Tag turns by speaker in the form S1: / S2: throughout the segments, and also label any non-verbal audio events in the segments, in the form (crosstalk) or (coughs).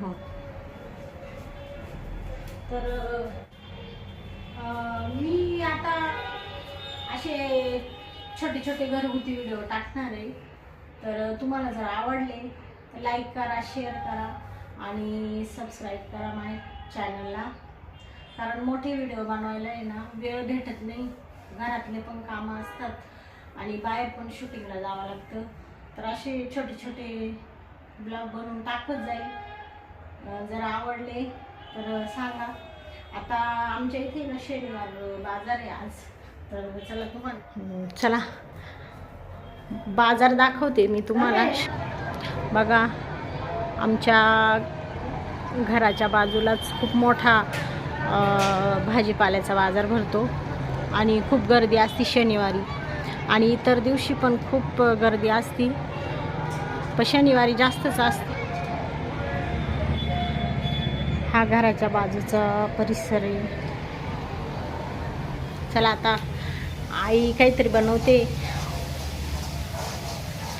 S1: हो. तर मी आता असे छोटे छोटे घरगुती व्हिडिओ टाकणार आहे. तर तुम्हाला जर आवडले तर लाईक करा शेअर करा आणि सबस्क्राईब करा माझ्या चॅनलला कारण मोठे व्हिडिओ बनवायला आहे ना वेळ भेटत नाही. घरातले पण कामं असतात आणि बाहेर पण शूटिंगला जावं लागतं. तर असे छोटे छोटे ब्लॉग बनवून टाकत जाईल. जर आवडले तर सांगा. आता आमच्या इथे ना शनिवार बाजार आहे आज. तर चला तुम्हाला. चला. बाजार दाखवते मी तुम्हाला. बघा आमच्या घराच्या बाजूलाच खूप मोठा भाजीपाल्याचा बाजार भरतो. आणि खूप गर्दी असते शनिवारी. आणि इतर दिवशी पण खूप गर्दी असती. पण शनिवारी जास्तच असते. हा घराच्या बाजूचा परिसर आहे. चला आता आई काहीतरी बनवते.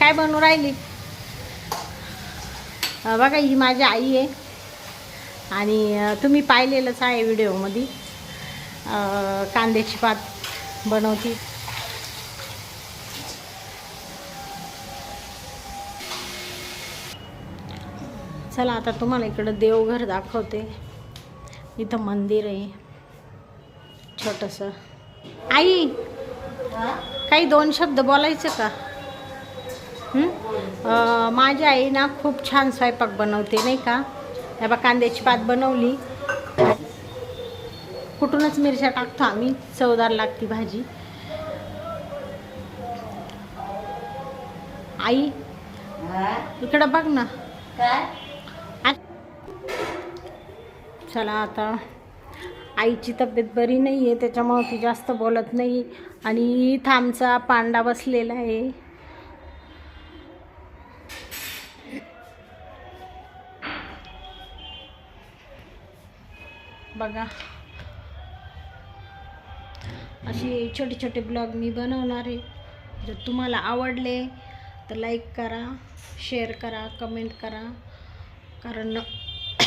S1: काय बनवू राहिली? बघा ही माझी आई आहे. आणि तुम्ही पाहिलेलंच आहे व्हिडिओमध्ये. कांद्याची पात बनवते. चला आता तुम्हाला इकडं देवघर दाखवते. इथं मंदिर आहे. छोटंसं. आई! काही दोन शब्द बोलायचं का? माझी आई ना खूप छान स्वयंपाक बनवते नाही का? या बा कांद्याची पात बनवली. कुठूनच मिरच्या टाकतो आम्ही चवदार लागती भाजी. आई इकडं बघ ना. आ- चला आता आईची तब्येत बरी नाही आहे त्याच्यामुळं ती जास्त बोलत नाही आणि थांबचा पांडा बसलेला आहे. बघा. असे छोटे छोटे ब्लॉग मी बनवणार आहे. जर तुम्हाला आवडले तर लाईक करा शेअर करा कमेंट करा. कारण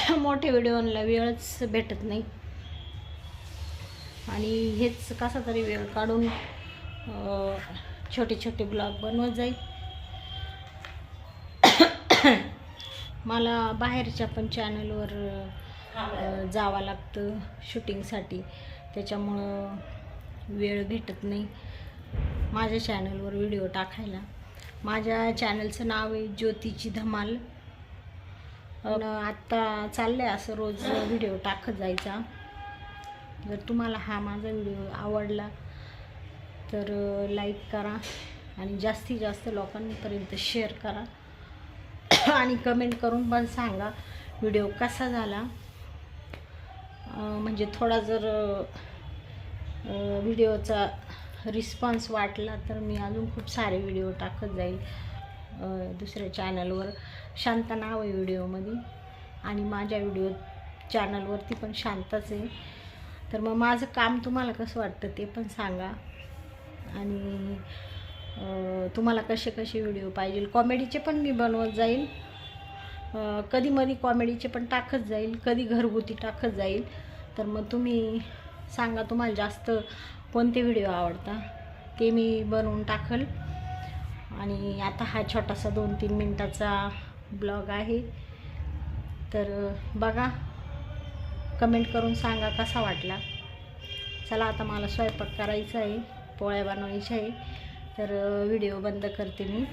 S1: (coughs) मोठे व्हिडिओला वेळच भेटत नाही. आणि हेच कसा तरी वेळ काढून छोटे छोटे ब्लॉग बनवत जाईल. (coughs) मला बाहेरच्या पण चॅनलवर जावं लागतं शूटिंगसाठी. त्याच्यामुळं वेळ भेटत नाही माझ्या चॅनलवर व्हिडिओ टाकायला. माझ्या चॅनलचं नाव आहे ज्योतीची धमाल. आत्ता चाललं आहे असं रोज व्हिडिओ टाकत जायचा. जर तुम्हाला हा माझा व्हिडिओ आवडला तर लाईक करा आणि जास्तीत जास्त लोकांपर्यंत शेअर करा. आणि कमेंट करून पण सांगा व्हिडिओ कसा झाला. म्हणजे थोडा जर व्हिडिओचा रिस्पॉन्स वाटला तर मी अजून खूप सारे व्हिडिओ टाकत जाईल दुसऱ्या चॅनलवर शांत नाव आहे व्हिडिओमध्ये आणि माझ्या व्हिडिओ चॅनलवरती पण शांतच आहे. तर मग माझं काम तुम्हाला कसं वाटतं ते पण सांगा. आणि तुम्हाला कसे कसे व्हिडिओ पाहिजे? कॉमेडीचे पण मी बनवत जाईल कधी मधी कॉमेडीचे पण टाकत जाईल कधी घरगुती टाकत जाईल तर मग तुम्ही सांगा तुम्हाला जास्त कोणते व्हिडिओ आवडता. ते मी बनवून टाकल. आणि आता हा छोटासा दोन तीन मिनटाचा ब्लॉग आहे. तर बघा कमेंट करून सांगा कसा वाटला. चला आता मला स्वयंपाक करायचा आहे पोळ्या बनवायच्या आहे. तर व्हिडिओ बंद करते मी.